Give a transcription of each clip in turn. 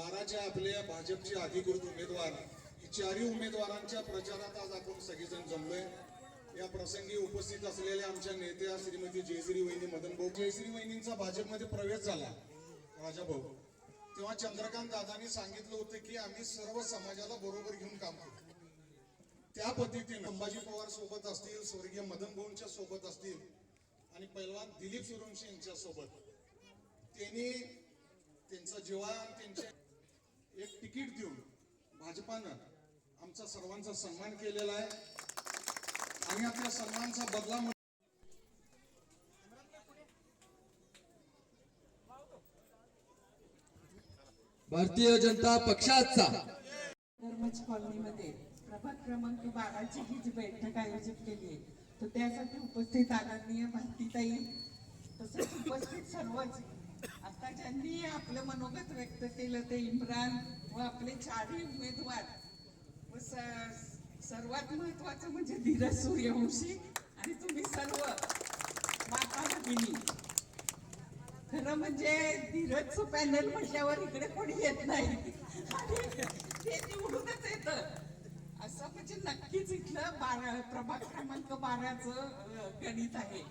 बाराच्या आपल्या भाजपचे अधिकृत उमेदवार हे चारही उमेदवारांच्या प्रचारात आज आपण सगळेजण जमलोय. या प्रसंगी उपस्थित असलेल्या आमच्या नेत्या श्रीमती जयश्री वहिनी मदन भाऊ. जयश्री वहिनींचा भाजपमध्ये प्रवेश झाला. राजा भाऊ तेव्हा चंद्रकांत दादांनी सांगितलं होतं की आम्ही सर्व समाजाला बरोबर घेऊन काम करू. त्या पद्धतीने संभाजी पवार सोबत असतील स्वर्गीय मदन भाऊंच्या सोबत असतील आणि पैलवान दिलीप सुरवंशी यांच्या सोबत त्यांनी त्यांचा जीवा त्यांचे एक तिकीट देऊन भाजपानं आमचा सर्वांचा सन्मान केलेला आहे. आणि आपल्या सन्मानचा बदला भारतीय जनता पक्षाचा धर्मच कॉलनीमध्ये प्रभाग क्रमांक बाराची ही जी बैठक आयोजित केली आहे तर त्यासाठी उपस्थित आदरणीय भारतीताई तसेच उपस्थित सर्वच आता ज्यांनी आपलं मनोगत व्यक्त केलं ते इम्रान व आपले चारही उमेदवार. व सर्वात महत्वाचं म्हणजे धीरज सूर्यवंशी आणि तुम्ही सर्व माता भगिनी. खरं म्हणजे धीरजचं पॅनल म्हटल्यावर इकडे कोणी येत नाही. ते निवडूनच येतं. असं म्हणजे नक्कीच इथलं बारा प्रभाग क्रमांक बाराचं गणित आहे.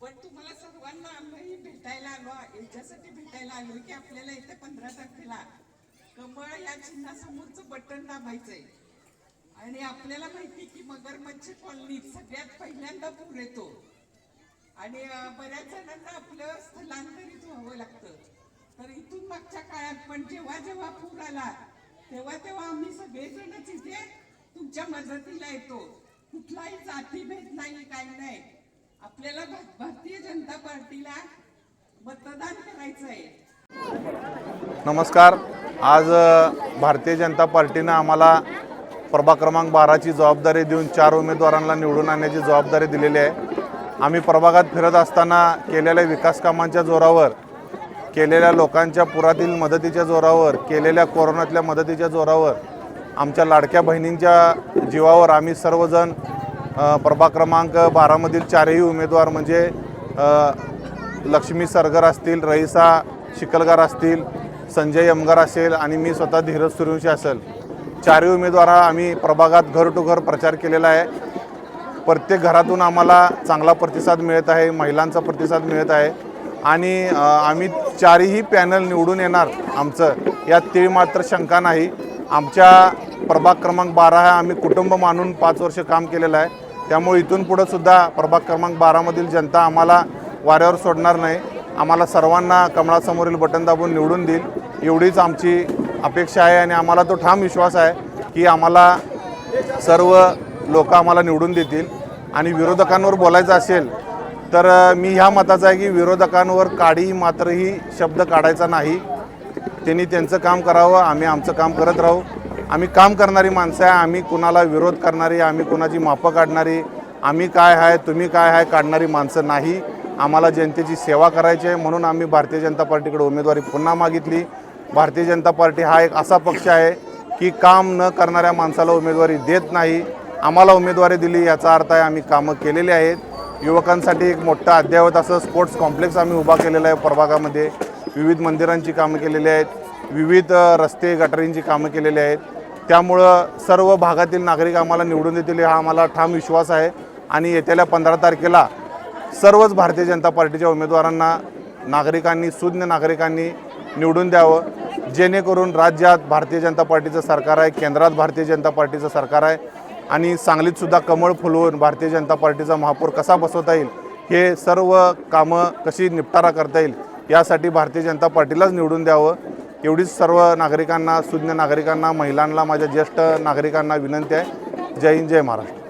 पण तुम्हाला सर्वांना आम्ही भेटायला आलो याच्यासाठी भेटायला आलो की आपल्याला इथे पंधरा तारखेला कमळ या चिन्हासमोरचं बटन दाबायचंय. आणि आपल्याला माहिती की मगरमच्छ कॉलनीत सगळ्यात पहिल्यांदा पूर येतो. आणि बऱ्याच जणांना आपलं स्थलांतरित व्हावं लागतं. तर इथून मागच्या काळात पण जेव्हा जेव्हा पूर आला तेव्हा तेव्हा आम्ही सगळेजणच इथे तुमच्या मदतीला येतो. कुठलाही जातीभेद नाही काही नाही. आपल्याला भारतीय जनता पार्टीला मतदान करायचं आहे नमस्कार. आज भारतीय जनता पार्टीनं आम्हाला प्रभाग क्रमांक बाराची जबाबदारी देऊन चार उमेदवारांना निवडून आणण्याची जबाबदारी दिलेली आहे. आम्ही प्रभागात फिरत असताना केलेल्या विकास कामांच्या जोरावर केलेल्या लोकांच्या पुरातील मदतीच्या जोरावर केलेल्या कोरोनातल्या मदतीच्या जोरावर आमच्या लाडक्या बहिणींच्या जीवावर आम्ही सर्वजण प्रभाग क्रमांक बारामधील चारही उमेदवार म्हणजे लक्ष्मी सरगर असतील रईसा शिकलगार असतील संजय यमगार असेल आणि मी स्वतः धीरज सूर्यवंशी असेल. चारही उमेदवार आम्ही प्रभागात घर टू घर प्रचार केलेला आहे. प्रत्येक घरातून आम्हाला चांगला प्रतिसाद मिळत आहे महिलांचा प्रतिसाद मिळत आहे. आणि आम्ही चारही पॅनल निवडून येणार आमचं यात तीळ मात्र शंका नाही. आमच्या प्रभाग क्रमांक बारा हा आम्ही कुटुंब मानून पाच वर्ष काम केलेलं आहे. त्यामुळे इथून पुढंसुद्धा प्रभाग क्रमांक बारामधील जनता आम्हाला वाऱ्यावर सोडणार नाही. आम्हाला सर्वांना कमळासमोरील बटन दाबून निवडून देईल. एवढीच आमची अपेक्षा आहे आणि आम्हाला तो ठाम विश्वास आहे की आम्हाला सर्व लोक आम्हाला निवडून देतील. आणि विरोधकांवर बोलायचं असेल तर मी ह्या मताचा आहे की विरोधकांवर काडी मात्रही शब्द काढायचा नाही. त्यांनी त्यांचं काम करावं आम्ही आमचं काम करत राहू. आम्ही काम करणारी माणसं आहे आम्ही कुणाला विरोध करणारी आम्ही कुणाची मापं काढणारी आम्ही काय आहे तुम्ही काय आहे काढणारी माणसं नाही. आम्हाला जनतेची सेवा करायची आहे म्हणून आम्ही भारतीय जनता पार्टीकडे उमेदवारी पुन्हा मागितली. भारतीय जनता पार्टी हा एक असा पक्ष आहे की काम न करणाऱ्या माणसाला उमेदवारी देत नाही. आम्हाला उमेदवारी दिली याचा अर्थ आहे आम्ही कामं केलेली आहेत. युवकांसाठी एक मोठं अद्ययावत असं स्पोर्ट्स कॉम्प्लेक्स आम्ही उभा केलेला आहे प्रभागामध्ये. विविध मंदिरांची कामं केलेली आहेत. विविध रस्ते गटारींची कामं केलेली आहेत. त्यामुळं सर्व भागातील नागरिक आम्हाला निवडून देतील हा आम्हाला ठाम विश्वास आहे. आणि येत्याला पंधरा तारखेला सर्वच भारतीय जनता पार्टीच्या उमेदवारांना नागरिकांनी सुज्ञ नागरिकांनी निवडून द्यावं. जेणेकरून राज्यात भारतीय जनता पार्टीचं सरकार आहे केंद्रात भारतीय जनता पार्टीचं सरकार आहे. आणि सांगलीतसुद्धा कमळ फुलवून भारतीय जनता पार्टीचा महापौर कसा बसवता येईल हे सर्व कामं कशी निपटारा करता येईल यासाठी भारतीय जनता पार्टीलाच निवडून द्यावं. एवढीच सर्व नागरिकांना सुज्ञ नागरिकांना महिलांना माझ्या ज्येष्ठ नागरिकांना विनंती आहे. जय हिंद जय महाराष्ट्र.